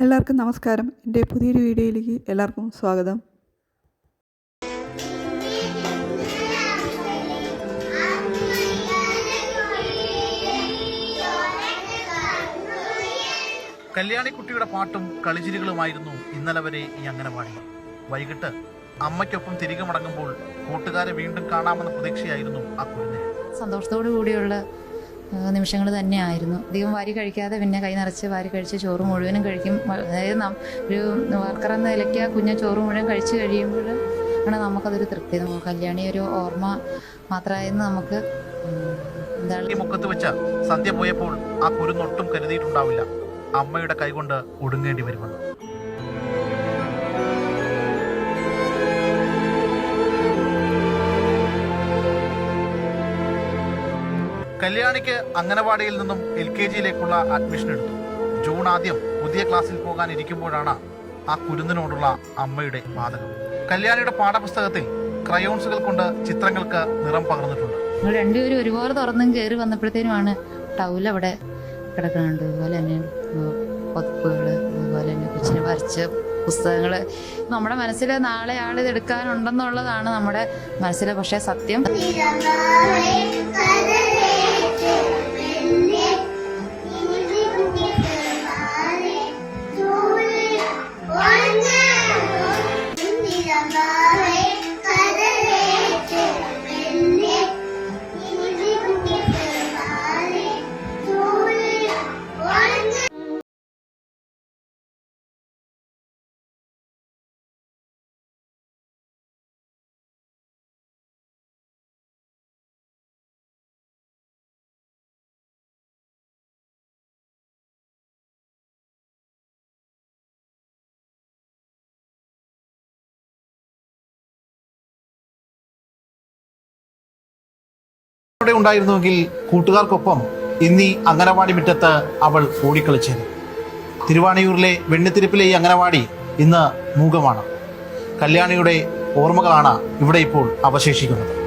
എല്ലാവർക്കും നമസ്കാരം. എന്റെ പുതിയൊരു വീഡിയോയിലേക്ക് എല്ലാവർക്കും സ്വാഗതം. കല്യാണിക്കുട്ടിയുടെ പാട്ടും കളിചിരികളുമായിരുന്നു ഇന്നലെ വരെ ഈ അംഗനവാടി. വൈകിട്ട് അമ്മയ്ക്കൊപ്പം തിരികെ മടങ്ങുമ്പോൾ കൂട്ടുകാരെ വീണ്ടും കാണാമെന്ന പ്രതീക്ഷയായിരുന്നു ആ കുഞ്ഞിന്. സന്തോഷത്തോടു കൂടിയുള്ള നിമിഷങ്ങൾ തന്നെയായിരുന്നു. അധികം വാരി കഴിക്കാതെ പിന്നെ കൈ നിറച്ച് വാരി കഴിച്ച് ചോറ് മുഴുവനും കഴിക്കും. അതായത് നാം ഒരു വർക്കർ എന്ന നിലയ്ക്ക് ആ കുഞ്ഞ് ചോറ് മുഴുവൻ കഴിച്ച് കഴിയുമ്പോൾ ആണ് നമുക്കതൊരു തൃപ്തി. നമുക്ക് കല്യാണി ഒരു ഓർമ്മ മാത്രമായിരുന്നു നമുക്ക്. എന്താണ്? മുഖത്ത് വെച്ച് സന്ധ്യ പോയപ്പോൾ ആ കുരുന്നൊട്ടും കരുതിയിട്ടുണ്ടാവില്ല. അമ്മയുടെ കൈകൊണ്ട് ഒടുങ്ങേണ്ടി വരുമെന്ന്. കല്യാണിക്ക് അംഗനവാടിയിൽ നിന്നും എൽ കെ ജിയിലേക്കുള്ള അഡ്മിഷൻ എടുത്തു. ജൂൺ ആദ്യം പുതിയ ക്ലാസ്സിൽ പോകാനിരിക്കുമ്പോഴാണ് ആ കുരുന്നിനോടുള്ള അമ്മയുടെ വാതകം കല്യാണിയുടെ പാഠപുസ്തകത്തിൽ ക്രയോൺസുകൾ കൊണ്ട് ചിത്രങ്ങൾക്ക് നിറം പകർന്നിട്ടുണ്ട്. ഞങ്ങൾ രണ്ടുപേരും ഒരുപോലെ തുറന്നും കയറി വന്നപ്പോഴത്തേനുമാണ് ടൗൽ അവിടെ കിടക്കുന്നുണ്ട് അതുപോലെ തന്നെ പതിപ്പുകൾ അതുപോലെ തന്നെ കൊച്ചിനെ വരച്ച പുസ്തകങ്ങൾ നമ്മുടെ മനസ്സിൽ നാളെ ആൾ ഇത് എടുക്കാനുണ്ടെന്നുള്ളതാണ് നമ്മുടെ മനസ്സിലെ പക്ഷേ സത്യം. Yeah. ഇവിടെ ഉണ്ടായിരുന്നുവെങ്കിൽ കൂട്ടുകാർക്കൊപ്പം ഇന്നീ അംഗനവാടി മുറ്റത്ത് അവൾ ഓടിക്കളിച്ചേനെ. തിരുവാണിയൂരിലെ വെണ്ണിത്തിരിപ്പിലെ ഈ അംഗനവാടി ഇന്ന് മൂകമാണ്. കല്യാണിയുടെ ഓർമ്മകളാണ് ഇവിടെ ഇപ്പോൾ അവശേഷിക്കുന്നത്.